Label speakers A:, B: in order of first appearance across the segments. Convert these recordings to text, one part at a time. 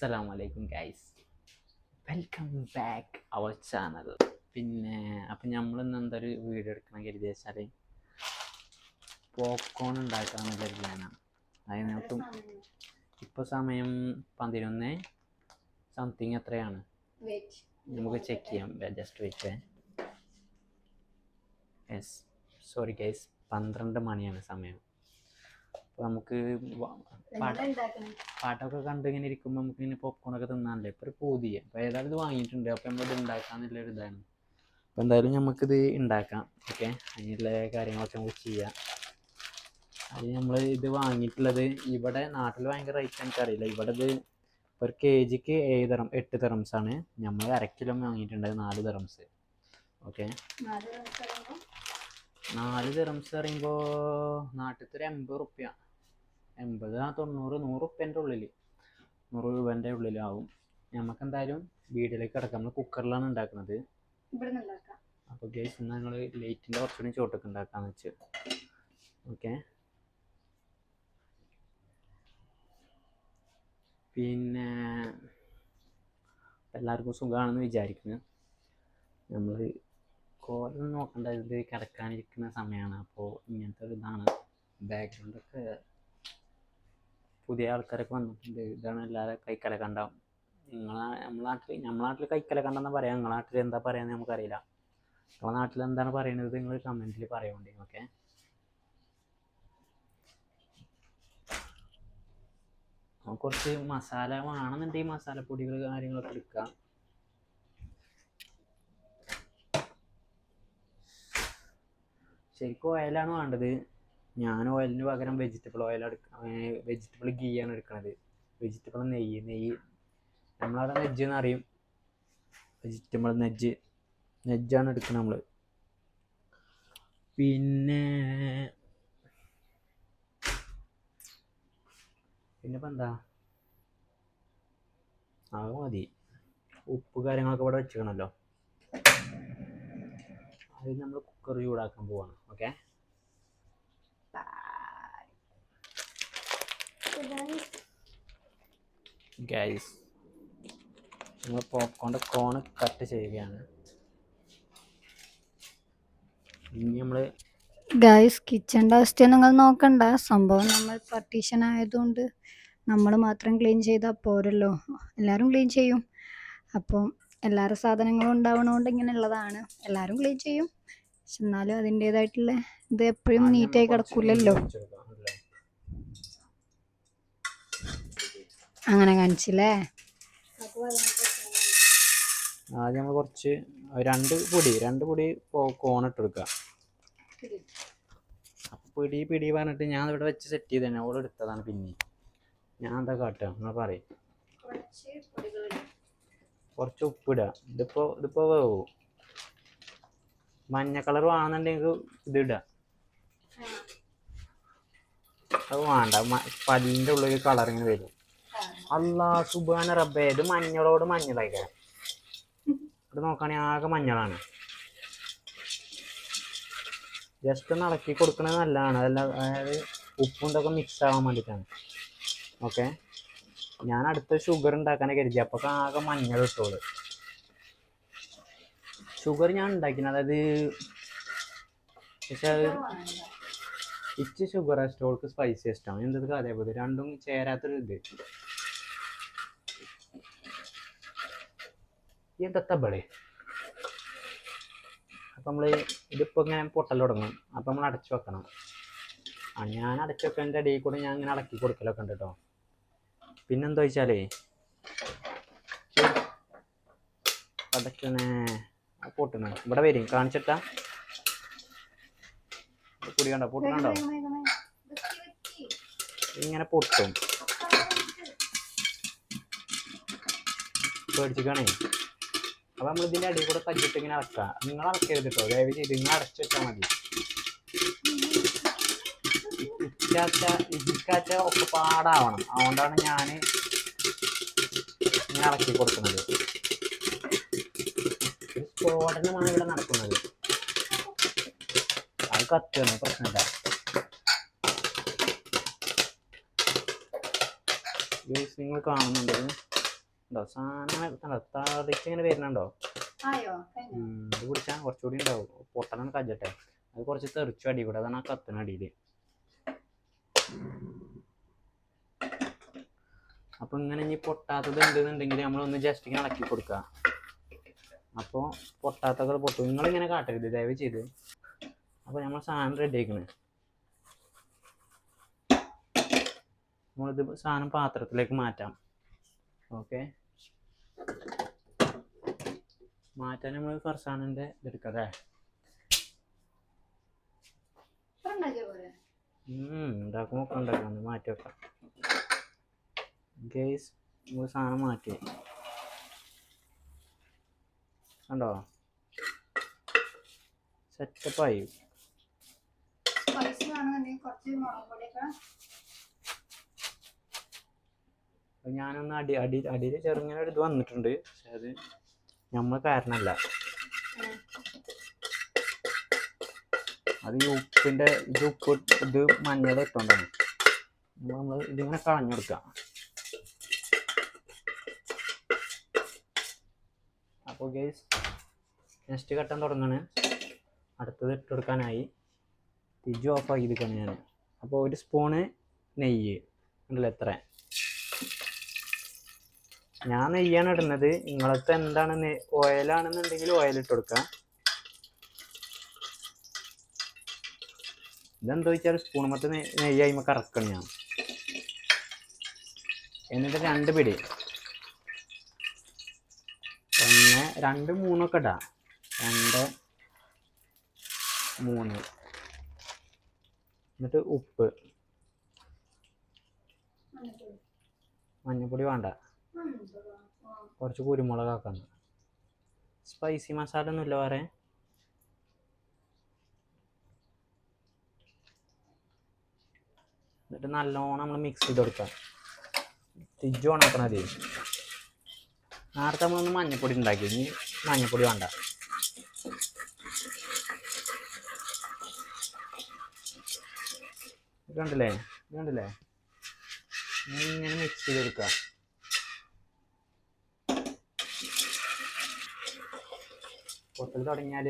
A: അസ്സലാമലൈക്കും guys. Welcome back our channel. പിന്നെ അപ്പം നമ്മൾ ഇന്ന് എന്തൊരു വീഡിയോ എടുക്കണം കരുതി വെച്ചാൽ പോപ്കോൺ ഉണ്ടാക്കാമെന്ന് കരുതിയാണ് അതിനകത്തും ഇപ്പോൾ സമയം. പതിനൊന്ന് സംതിങ് എത്രയാണ്? നമുക്ക് ചെക്ക് ചെയ്യാം. Just wait yes sorry guys പന്ത്രണ്ട് മണിയാണ് സമയം. അപ്പോൾ നമുക്ക് പാട്ടൊക്കെ കണ്ട് ഇങ്ങനെ ഇരിക്കുമ്പോൾ നമുക്ക് ഇങ്ങനെ പോപ്കോൺ ഒക്കെ തിന്നാനല്ലേ? ഇപ്പോൾ ഒരു പൂതിയ. അപ്പോൾ ഏതായാലും ഇത് വാങ്ങിയിട്ടുണ്ട്. അപ്പോൾ നമ്മളിത് ഉണ്ടാക്കാന്നുള്ള ഒരു ഇതാണ്. അപ്പോൾ എന്തായാലും നമുക്ക് നമുക്കിത് ഉണ്ടാക്കാം. ഓക്കെ? അതിനുള്ള കാര്യങ്ങളൊക്കെ നമുക്ക് ചെയ്യാം. അത് നമ്മൾ ഇത് വാങ്ങിയിട്ടുള്ളത് ഇവിടെ നാട്ടിൽ ഭയങ്കര റേറ്റ് എനിക്കറിയില്ല. ഇവിടെ ഇത് ഒരു കെ ജിക്ക് ഏഴ് തരം എട്ട് തെറംസ് ആണ് നമ്മൾ അര കിലോ വാങ്ങിയിട്ടുണ്ട്. നാല് തെറംസ് ഓക്കെ? നാല് തെറംസ് പറയുമ്പോൾ നാട്ടിലത്തെ ഒരു എൺപത് റുപ്യ. എൺപത് ആ തൊണ്ണൂറ് നൂറ് റുപ്യന്റെ ഉള്ളിൽ നൂറ് രൂപേന്റെ ഉള്ളിലാവും. നമുക്ക് എന്തായാലും വീട്ടിലേക്ക് കിടക്കാം. നമ്മൾ കുക്കറിലാണ് ഉണ്ടാക്കുന്നത് അപ്പോൾ ഗ്യാസ് ഇന്ന് ഞങ്ങൾ ലൈറ്റിന്റെ കുറച്ചുകൂടി ചോട്ടൊക്കെ ഉണ്ടാക്കാന്ന് വെച്ച്. ഓക്കെ പിന്നെ എല്ലാവർക്കും സുഖമാണെന്ന് വിചാരിക്കുന്നു. നമ്മൾ കോലം നോക്കണ്ട ഇത് കിടക്കാനിരിക്കുന്ന സമയമാണ് അപ്പോൾ ഇങ്ങനത്തെ ഒരു ഇതാണ്. ബാക്ക്ഗ്രൗണ്ടൊക്കെ പുതിയ ആൾക്കാരൊക്കെ വന്നിട്ടുണ്ട്. ഇതാണ് എല്ലാവരും കൈക്കല കണ്ടാവും നിങ്ങളെ നമ്മളെ നാട്ടിൽ നമ്മളെ നാട്ടിൽ കൈക്കല കണ്ടെന്ന് പറയാം. നിങ്ങളെ നാട്ടിൽ എന്താ പറയാന്ന് നമുക്കറിയില്ല. നിങ്ങളെ നാട്ടിൽ എന്താണ് പറയുന്നത് നിങ്ങൾ കമന്റിൽ പറയുന്നുണ്ട് ഓക്കെ കുറച്ച് മസാല വേണമെന്നുണ്ടെങ്കിൽ മസാലപ്പൊടികൾ കാര്യങ്ങളൊക്കെ എടുക്കാം. ശരിക്കും ഓയിലാണ് വേണ്ടത്. ഞാൻ ഓയിലിന് പകരം വെജിറ്റബിൾ ഓയിൽ എടുക്ക വെജിറ്റബിൾ ഗീ ആണ് എടുക്കുന്നത് വെജിറ്റബിൾ നെയ്യ്. നെയ്യ് നമ്മളവിടെ നെജ്ജ് എന്നറിയും വെജിറ്റബിൾ നെജ്ജ് നെജ്ജാണ് എടുക്കുന്നത് നമ്മൾ പിന്നെ പിന്നെ ഇപ്പം എന്താ? അത് മതി. ഉപ്പ് കാര്യങ്ങളൊക്കെ ഇവിടെ വെച്ചിക്കണല്ലോ. അത് നമ്മൾ കുക്കർ ചൂടാക്കാൻ പോവാണ്. ഓക്കെ ഗൈസ് നമ്മൾ പോപ്കോണിന്റെ കോണ് കട്ട് ചെയ്യുകയാണ്. ഇനി നമ്മൾ
B: ഗൈസ് കിച്ചന്റെ അവസ്ഥ നിങ്ങൾ നോക്കണ്ട. സംഭവം നമ്മൾ പർട്ടീഷൻ ആയതുകൊണ്ട് നമ്മൾ മാത്രം ക്ലീൻ ചെയ്താൽ പോരല്ലോ. എല്ലാവരും ക്ലീൻ ചെയ്യും. അപ്പം എല്ലാവരുടെ സാധനങ്ങളും ഉണ്ടാവണോണ്ട് ഇങ്ങനെ ഉള്ളതാണ് എല്ലാവരും ക്ലീൻ ചെയ്യും. പക്ഷെ എന്നാലും അതിന്റേതായിട്ടുള്ള ഇത് എപ്പോഴും നീറ്റായി കിടക്കില്ലല്ലോ അങ്ങനെ കാണിച്ചില്ലേ?
A: ആദ്യം നമ്മൾ കുറച്ച് രണ്ട് പൊടി രണ്ട് പൊടി കൊടുക്കുക പിടി പിടി പറഞ്ഞിട്ട് ഞാൻ ഇവിടെ വെച്ച് സെറ്റ് ചെയ്ത് തന്നെ ഓടെടുത്തതാണ് പിന്നെ. ഞാൻ എന്താ കാട്ടുക നിങ്ങൾ പറയും. കുറച്ച് ഉപ്പിടുക ഇതിപ്പോൾ ഇതിപ്പോൾ വേവും മഞ്ഞ കളർ വേണമെന്നുണ്ടെങ്കിൽ ഇത് ഇടുക അത് വേണ്ട. പല്ലിന്റെ ഉള്ളിൽ കളർ ഇങ്ങനെ വരും. അല്ലാ സുബാന റബ്ബേ. ഇത് മഞ്ഞളോട് മഞ്ഞളായിക്കാം ഇത് നോക്കുകയാണെങ്കിൽ ആകെ മഞ്ഞളാണ്. ജസ്റ്റ് ഒന്ന് ഇളക്കി കൊടുക്കണത് നല്ലതാണ്. അതല്ല അതായത് ഉപ്പും ഇതൊക്കെ മിക്സ് ആവാൻ വേണ്ടിയിട്ടാണ് ഓക്കെ ഞാൻ അടുത്ത ഷുഗർ ഉണ്ടാക്കാനേ കരുതി. അപ്പോൾ ആകെ മഞ്ഞൾ ഇട്ടോൾ. ഷുഗർ ഞാൻ ഉണ്ടാക്കിന്. അതായത് പക്ഷെ അത് ഇച്ച് ഷുഗർ സ്റ്റോൾക്ക് സ്പൈസി ഇഷ്ടമാണ് എന്തത് അതേപോലെ രണ്ടും ചേരാത്തൊരു ഇത്. എന്തൊക്കെ അപ്പൊ നമ്മൾ ഇതിപ്പോൾ ഇങ്ങനെ പൊട്ടൽ തുടങ്ങും. അപ്പം നമ്മൾ അടച്ചു വെക്കണം. ഞാൻ അടച്ചു വെക്കുന്നതിന്റെ ഇടയിൽ കൂടെ ഞാൻ ഇങ്ങനെ അടക്കി കൊടുക്കലൊക്കെ ഉണ്ട് കേട്ടോ പിന്നെന്താ വെച്ചാലേ അടക്കണേ പൊട്ടണേ. ഇവിടെ വരും. കാണിച്ചിട്ടാ. പൊടി കണ്ടോ? പൊട്ടണുണ്ടോ? ഇങ്ങനെ പൊട്ടും. പേടിച്ചിക്കണേ അപ്പൊ നമ്മൾ ഇതിന്റെ അടിയിൽ കൂടെ കല്ലിട്ട് ഇങ്ങനെ അടക്കാം നിങ്ങൾ അടക്കരുത് കേട്ടോ ദയവ് ചെയ്ത് നിങ്ങൾ അടച്ചു വെച്ചാൽ മതി. ഇച്ചാച്ച ഇജിക്കാച്ച ഒക്കെ പാടാവണം. അതുകൊണ്ടാണ് ഞാൻ ഇങ്ങനെ ഇളക്കി കൊടുക്കുന്നത്. സ്ഫോടനമാണ് ഇവിടെ നടക്കുന്നത്. അത് കത്തുകയാണ് പ്രശ്നമില്ല. നിങ്ങൾ കാണുന്നുണ്ട്. ഉണ്ടോ സാധനം തളിച്ച് ഇങ്ങനെ വരുന്നുണ്ടോ? ഇത് കുടിച്ചാൽ കുറച്ചുകൂടി ഉണ്ടാവും. പൊട്ടനാണ് കജ്ജട്ടെ. അത് കുറച്ച് തെറിച്ചു അടി കൂടെ അതാണ് ആ കത്തിന് അടിയിൽ അപ്പൊ ഇങ്ങനെ ഇനി പൊട്ടാത്തത് ഉണ്ടെന്നുണ്ടെങ്കിൽ നമ്മളൊന്ന് ജസ്റ്റ് ഇങ്ങനെ ഇളക്കി കൊടുക്കുക. അപ്പോൾ പൊട്ടാത്തകൾ പൊട്ടും. നിങ്ങളിങ്ങനെ കാട്ടരുത് ദയവ് ചെയ്ത് അപ്പോൾ നമ്മൾ സാധനം റെഡി ആക്കണേ നമ്മളിത് സാധനം പാത്രത്തിലേക്ക് മാറ്റാം. ഓക്കെ? മാറ്റാൻ നമ്മൾ ഫർസാനിന്റെ ഇതെടുക്കാം അല്ലേ? ഉണ്ടാക്കുമ്പോൾ ഒക്കെ ഉണ്ടാക്കാം. മാറ്റി വെക്കാം. ഗേസ് നമ്മൾ സാധനം മാറ്റി. കണ്ടോ? സെറ്റപ്പായി ഞാനൊന്ന് അടി അടി അടിയിൽ ചെറുങ്ങനെ ഒരു ഇത് വന്നിട്ടുണ്ട്. പക്ഷെ അത് നമ്മൾ കാരണമല്ല. അത് ഈ ഉപ്പിന്റെ ഇത് ഉപ്പ് ഇത് മഞ്ഞൾ ഇട്ടുകൊണ്ടാണ് നമ്മൾ ഇതിങ്ങനെ കളഞ്ഞു അപ്പോൾ ഗേസ് നെക്സ്റ്റ് ഘട്ടം തുടങ്ങാണ്. അടുത്തത് ഇട്ട് കൊടുക്കാനായി. ഓഫ് ആക്കിയിരിക്കുകയാണ്. ഞാൻ അപ്പോൾ ഒരു സ്പൂണ് നെയ്യ്. ഉണ്ടല്ലോ എത്ര? ഞാൻ നെയ്യാണ് ഇടുന്നത്. നിങ്ങളത്തെ എന്താണ് ഓയിലാണെന്നുണ്ടെങ്കിൽ ഓയിൽ ഇട്ട് കൊടുക്കാം. ഇതെന്താ വെച്ചാൽ സ്പൂൺ മൊത്തം നെയ്യായ്മ കറക്കണം ഞാൻ. എന്നിട്ട് രണ്ട് പിടി ഒന്ന് രണ്ട് മൂന്നൊക്കെ ഇടാം രണ്ട് മൂന്ന്. എന്നിട്ട് ഉപ്പ്. മഞ്ഞൾപ്പൊടി വേണ്ട. കുറച്ച് കുരുമുളക് ആക്കണം സ്പൈസി മസാല ഒന്നുമില്ല വേറെ. എന്നിട്ട് നല്ലോണം നമ്മൾ മിക്സ് ചെയ്ത് കൊടുക്കാം. തിജ് ഓണാക്കണം മതി നേരത്തെ നമ്മളൊന്ന് മഞ്ഞപ്പൊടി ഉണ്ടാക്കി. ഇനി മഞ്ഞപ്പൊടി വേണ്ട. കണ്ടില്ലേ? ഇനി ഇങ്ങനെ മിക്സ് ചെയ്ത് പൊത്തൽ തുടങ്ങിയാൽ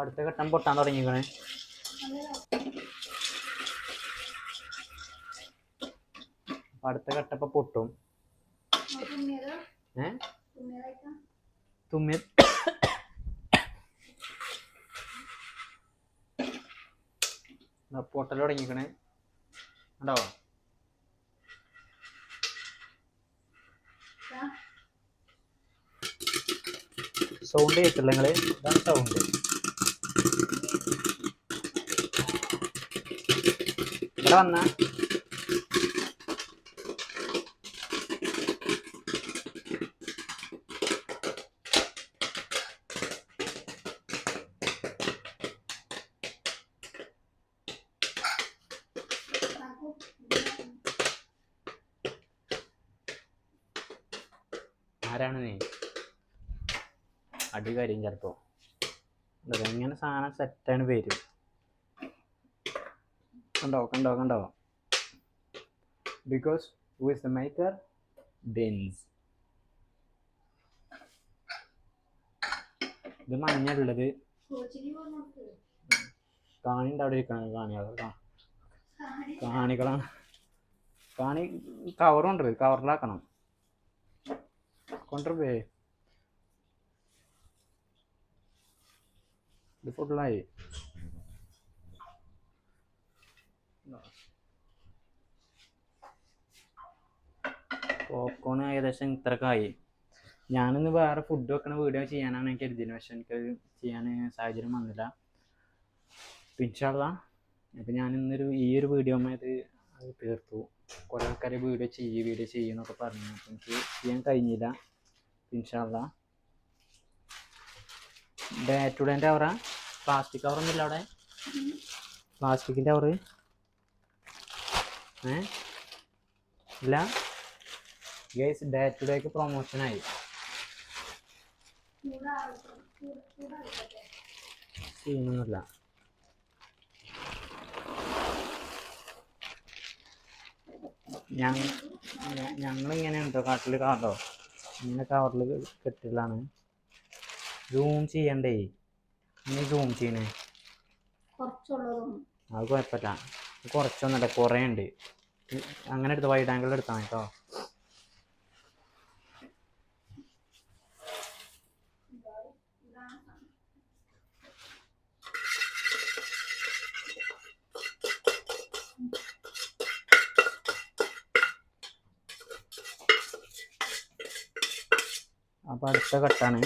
A: അടുത്ത ഘട്ടം പൊട്ടാൻ തുടങ്ങിക്കണേ അടുത്ത കട്ടപ്പ പൊട്ടും. ഏ? തുമ്മി പൊട്ടൽ തുടങ്ങിക്കണേ. ഉണ്ടോ സൗണ്ട് കേട്ടില്ല ഇതാണ് സൗണ്ട് ഇവിടെ വന്ന. ആരാണ് നീ? അടി കാര്യം ചിലപ്പോ. എങ്ങനെ സാധനം സെറ്റാണ് വരും കണ്ടോ കണ്ടോ കണ്ടോ? Because who is the maker Benz ഇത് മഞ്ഞുള്ളത്. കാണിന്റെ അവിടെ ഇരിക്കണം കാണികൾ കാണികളാണ്. കാണി കവറുണ്ട് കവറിലാക്കണം കൊണ്ടുപോയേ ഇത് ഫുള്ളായി പോപ്കോൺ ഏകദേശം ഇത്രക്കായി. ഞാനിന്ന് വേറെ ഫുഡ് വെക്കണ വീഡിയോ ചെയ്യാനാണ് എനിക്ക് കരുതിയത് പക്ഷെ എനിക്ക് ചെയ്യാൻ സാഹചര്യം വന്നില്ല. പിൻഷാള്ള അപ്പം ഞാൻ ഇന്നൊരു ഈ ഒരു വീഡിയോ അത് തീർത്തു. കുറേ ആൾക്കാർ വീഡിയോ ചെയ്യ് വീഡിയോ ചെയ്യുന്നൊക്കെ പറഞ്ഞു. എനിക്ക് ചെയ്യാൻ കഴിഞ്ഞില്ല. ഇൻഷാല്ല ഡേ ടു ഡേന്റെ കവറാ പ്ലാസ്റ്റിക് കവറൊന്നുമില്ല അവിടെ? പ്ലാസ്റ്റിക്കിന്റെ കവറ് ഏ? ഇല്ല? ഗേസ് ഡേ ടു ഡേക്ക് പ്രൊമോഷനായി സീനൊന്നുമില്ല ഞങ്ങൾ ഇങ്ങനെ ഉണ്ടോ കാട്ടിൽ കാട്ടോ ഇങ്ങനെ കവറിൽ കെട്ടിലാണ് സൂം ചെയ്യണ്ടേ? ഇനി സൂം ചെയ്യണേ. അത് കുഴപ്പമില്ല. കുറച്ചൊന്നുമല്ല കുറേ ഉണ്ട് അങ്ങനെ എടുത്ത് വൈഡ് ആംഗിൾ എടുത്താൽ മതി കേട്ടോ അപ്പോൾ അടുത്ത ഘട്ടമാണ്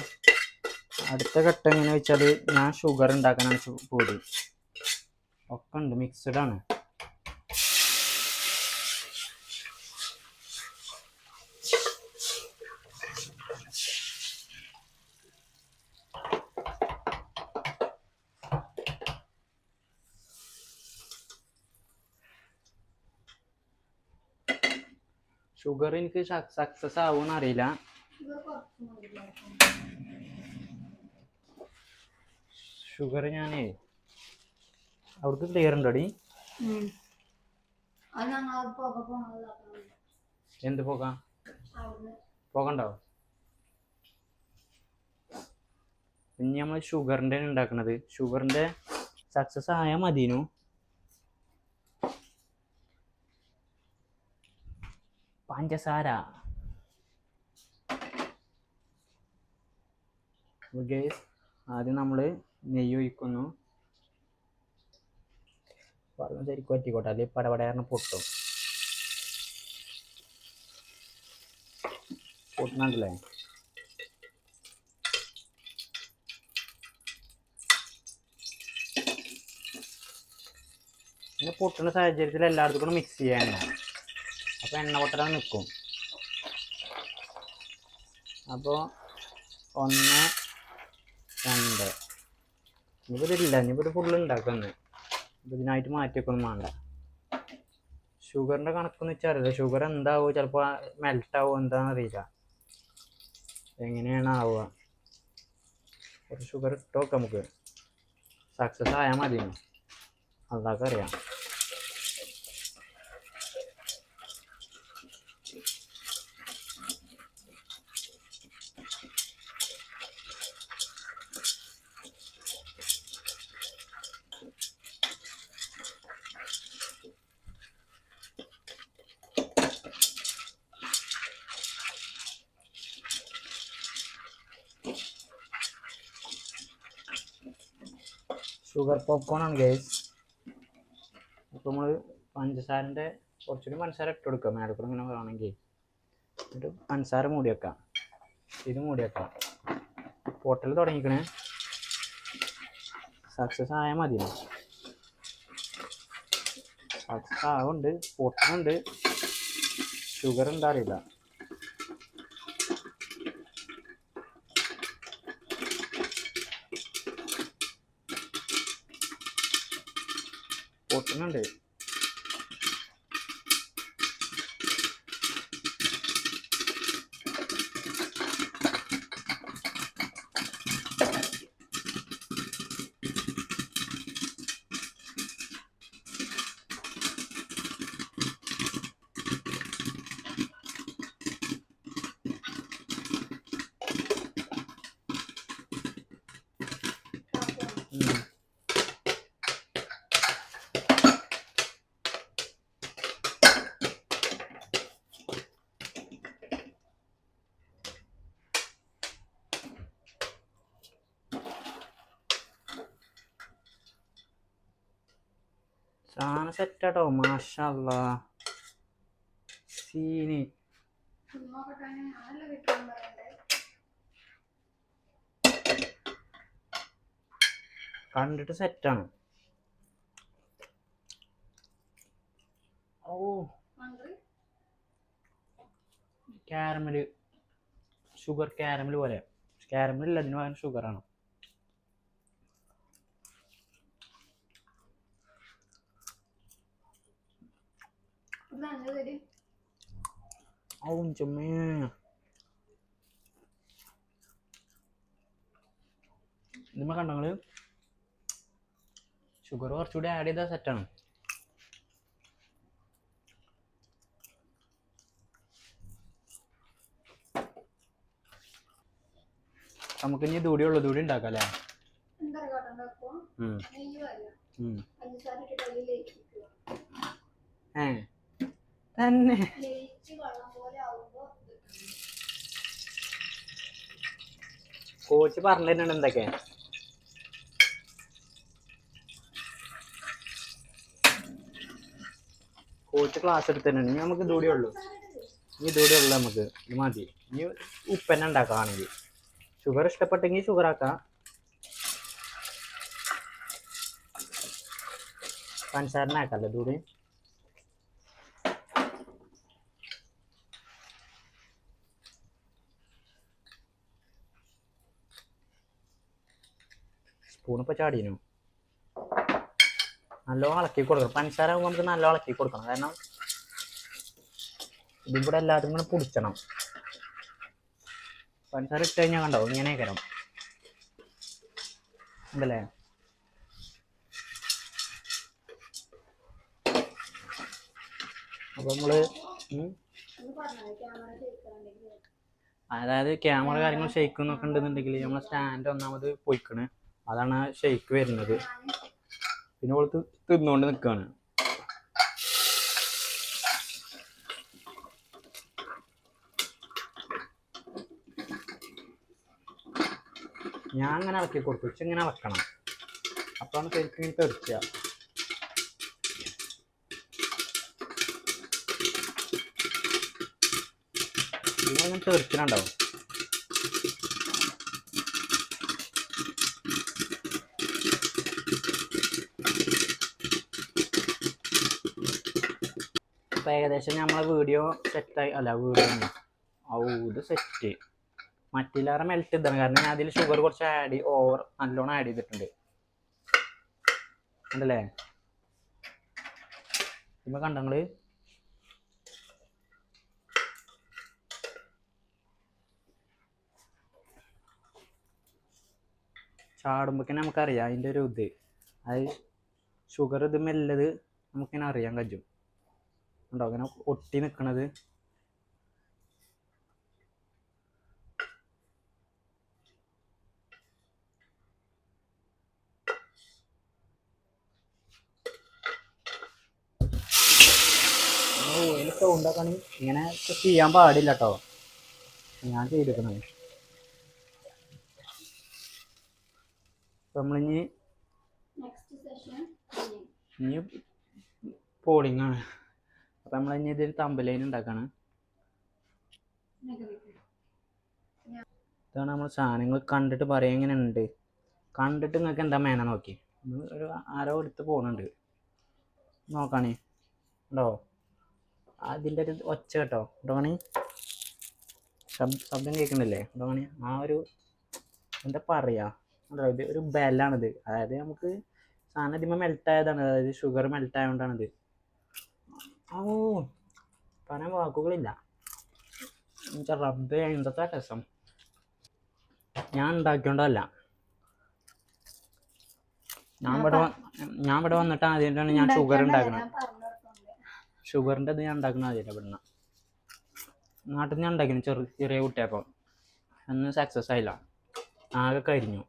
A: അടുത്ത ഘട്ടം എങ്ങനെ വെച്ചാൽ ഞാൻ ഷുഗർ ഉണ്ടാക്കാനാണ് ചു- പൂതി ഒക്കെ ഉണ്ട് മിക്സഡ് ആണ്. ഷുഗർ എനിക്ക് സക്സസ് ആവുമെന്ന് അറിയില്ല. ഷുഗർ ഞാനേ അവിടുത്തെ ക്ലിയർ എന്ത് പോകാം? പോകണ്ടോ ഇനി നമ്മൾ ഷുഗറിന്റെ ഉണ്ടാക്കണത്. ഷുഗറിന്റെ സക്സസ് ആയാൽ മതിനു പഞ്ചസാര. ഓക്കെ ആദ്യം നമ്മൾ നെയ്യ് ഒഴിക്കുന്നു. പറഞ്ഞു ശരിക്കും പറ്റിക്കോട്ടെ അല്ലെങ്കിൽ പടപടയാറിന് പൊട്ടും. പൊട്ടുന്നുണ്ടല്ലേ പിന്നെ പൊട്ടുന്ന സാഹചര്യത്തിൽ എല്ലായിടത്തും കൂടെ മിക്സ് ചെയ്യാൻ അപ്പോൾ എണ്ണ പൊട്ടലാണ് നിൽക്കും അപ്പോൾ ഒന്ന് ഇനിയിപ്പോൾ ഇവർ ഫുള്ള് ഉണ്ടാക്കുന്നത് ഇതിനായിട്ട് മാറ്റി വെക്കൊന്നും വേണ്ട ഷുഗറിന്റെ കണക്കൊന്നും വെച്ചാൽ അറിയില്ല ഷുഗർ എന്താവോ ചിലപ്പോൾ മെൽറ്റ് ആവോ എന്താണെന്ന് അറിയില്ല. എങ്ങനെയാണ് ആവുക? കുറച്ച് ഷുഗർ ഇട്ടോക്കെ നമുക്ക്. സക്സസ് ആയാൽ മതി അതൊക്കെ അറിയാം ഷുഗർ പോപ്കോൺ ആണ് ഗൈസ് അപ്പോൾ നമ്മൾ പഞ്ചസാരന്റെ കുറച്ചുകൂടി പഞ്ചസാര ഇട്ട് കൊടുക്കുക മേലെ കൂടെ ഇങ്ങനെ വേണമെങ്കിൽ. എന്നിട്ട് പഞ്ചസാര മൂടി വെക്കാം. ഇത് മൂടി വെക്കാം. ഹോട്ടൽ തുടങ്ങിക്കണേ. സക്സസ് ആയാൽ മതി. സക്സസ് ആവുന്നുണ്ട് പൊട്ടുന്നുണ്ട്. ഷുഗർ എന്താ こっ、なんで സാധനം സെറ്റാട്ടോ. മാഷല്ല. സീന്. കണ്ടിട്ട് സെറ്റാണ്. ഓ. കാരമൽ. ഷുഗർ കാരമൽ പോലെ. കാരമൽ ഇല്ല അതിന് പകരം ഷുഗറാണ്. นั่งเล
B: ยดิ เ
A: อาจะแม่ നിമ്മ കണ്ടോ നിങ്ങൾ ഷുഗർ കുറച്ചുകൂടി ആഡ് ചെയ്താൽ സെറ്റാണ് നമുക്ക് ഇനി ദൂടി ഉള്ളു ദൂടി ഉണ്ടാക്കാം അല്ലേ ഏ. തന്നെ. കോച്ച് പറഞ്ഞു തരുന്നുണ്ട് എന്തൊക്കെ? കോച്ച് ക്ലാസ് എടുത്തിട്ടുണ്ട് ഇനി നമുക്ക് ദൂടി ഉള്ളു. ഇനി ദൂടി ഉള്ളു നമുക്ക്. ഇത് മതി. ഇനി ഉപ്പന്നെ ഉണ്ടാക്കാണെങ്കിൽ. ഷുഗർ ഇഷ്ടപ്പെട്ടെങ്കിൽ ഷുഗർ ആക്കാം. പഞ്ചസാരനെ ആക്കല്ലേ സ്പൂൺ ഇപ്പോൾ ചാടീനു നല്ലോണം ഇളക്കി കൊടുക്കണം. പഞ്ചസാര ആകുമ്പോൾ നമുക്ക് നല്ലോണം ഇളക്കി കൊടുക്കണം. കാരണം ഇതും കൂടെ എല്ലാതും കൂടെ പൊടിച്ചണം. പഞ്ചസാര ഇട്ട് കഴിഞ്ഞാൽ കണ്ടോ? ഇങ്ങനെ കരം ഉണ്ടല്ലേ? അപ്പോൾ നമ്മൾ അതായത് ക്യാമറ കാര്യങ്ങൾ ഷെയ്ക്ക് എന്നൊക്കെ ഉണ്ടെന്നുണ്ടെങ്കിൽ നമ്മളെ സ്റ്റാൻഡ് ഒന്നാമത് പൊയ്ക്കണ്. അതാണ് ആ ഷെയ്ക്ക് വരുന്നത്. പിന്നെ തി- തിന്നുകൊണ്ട് നിൽക്കുകയാണ് ഞാൻ അങ്ങനെ ഇളക്കി കൊടുക്കും. പക്ഷെ ഇങ്ങനെ ഇളക്കണം. അപ്പോഴാണ് ശരിക്കും തെറിക്കുക ഇങ്ങനെ തെറിച്ചിട്ടുണ്ടാവും. ഇപ്പം ഏകദേശം നമ്മളെ വീഡിയോ സെറ്റായി അല്ല വീഡിയോ ഔ ഇത് സെറ്റ് മറ്റിലേറെ മെൽറ്റ് ഇതാണ് കാരണം ഞാൻ അതിൽ ഷുഗർ കുറച്ച് ആഡ് ഓവർ നല്ലോണം ആഡ് ചെയ്തിട്ടുണ്ട്. ഉണ്ടല്ലേ ഇപ്പം കണ്ടങ്ങൾ ചാടുമ്പോഴേക്കും നമുക്കറിയാം അതിന്റെ ഒരു ഇത്. അത് ഷുഗർ ഇത് മെല്ലത് നമുക്കിങ്ങനെ അറിയാൻ കഴിയും. ഉണ്ടോ? അങ്ങനെ ഒട്ടി നിൽക്കണത് ഓ എനിക്ക് ഉണ്ടാക്കണി ഇങ്ങനെ ചെയ്യാൻ പാടില്ല കേട്ടോ ഞാൻ ചെയ്തിരിക്കണത്. നമ്മളിനി ഇനി പോളിംഗ് ആണ് അപ്പം ഇനി ഇതിൽ തമ്പലൈൻ ഉണ്ടാക്കാണ്. ഇതാണ് നമ്മൾ സാധനങ്ങൾ കണ്ടിട്ട് പറയാൻ ഇങ്ങനെ ഉണ്ട് കണ്ടിട്ട് നിങ്ങൾക്ക് എന്താ മേന നോക്കി. ഒരു ആരോ എടുത്ത് പോകുന്നുണ്ട് നോക്കണേ. ഉണ്ടോ? അതിന്റെ ഒരു ഒച്ച കേട്ടോ. ഉണ്ടോണി ശബ്ദം കേൾക്കണില്ലേ ഉണ്ടോണി ആ ഒരു എന്താ പറയാ? ഉണ്ടോ? ഇത് ഒരു ബെല്ലാണിത് അതായത് നമുക്ക് സാധനം അതിമ മെൽട്ടായതാണ് അതായത് ഷുഗർ മെൽറ്റ് ആയതുകൊണ്ടാണിത് ഓ പറയാൻ വാക്കുകളില്ല. എന്നുവെച്ചാൽ റബ്ബ് എന്തൊക്കെ രസം. ഞാൻ ഉണ്ടാക്കിയോണ്ടല്ല. ഞാൻ ഇവിടെ ഞാൻ ഇവിടെ വന്നിട്ട് ആദ്യമായിട്ടാണ് ഞാൻ ഷുഗർ ഉണ്ടാക്കുന്നത് ഷുഗറിന്റെ ഇത് ഞാൻ ഉണ്ടാക്കുന്നത് ആദ്യമായിട്ട് ഇവിടുന്ന്. നാട്ടിൽ ഞാൻ ഉണ്ടാക്കിന് ചെറു ചെറിയ കുട്ടിയപ്പം. അന്ന് സക്സസ് ആയില്ല. ആകെ കരിഞ്ഞു.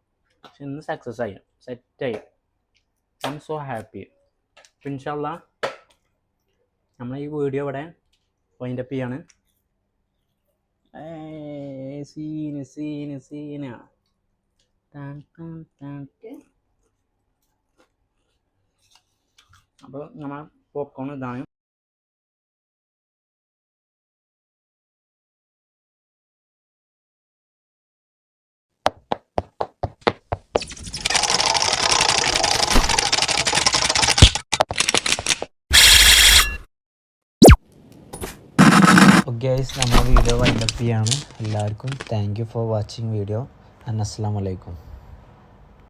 A: പക്ഷെ ഇന്ന് സക്സസ് ആയി. സെറ്റായി ഐ എം സോ ഹാപ്പി ഇൻഷല്ല നമ്മൾ ഈ വീഡിയോ ഇവിടെ വൈൻഡപ്പ് ചെയ്യാണ്. ഏയ് സീന് സീന് സീന അപ്പോൾ നമ്മൾ പോപ്കോൺ ഇതാണ്. ഗൈസ് നമ്മുടെ വീഡിയോ വൈൻഡപ്പ് ചെയ്യാണ്. എല്ലാവർക്കും thank you for watching video and അസ്സാം വലൈക്കും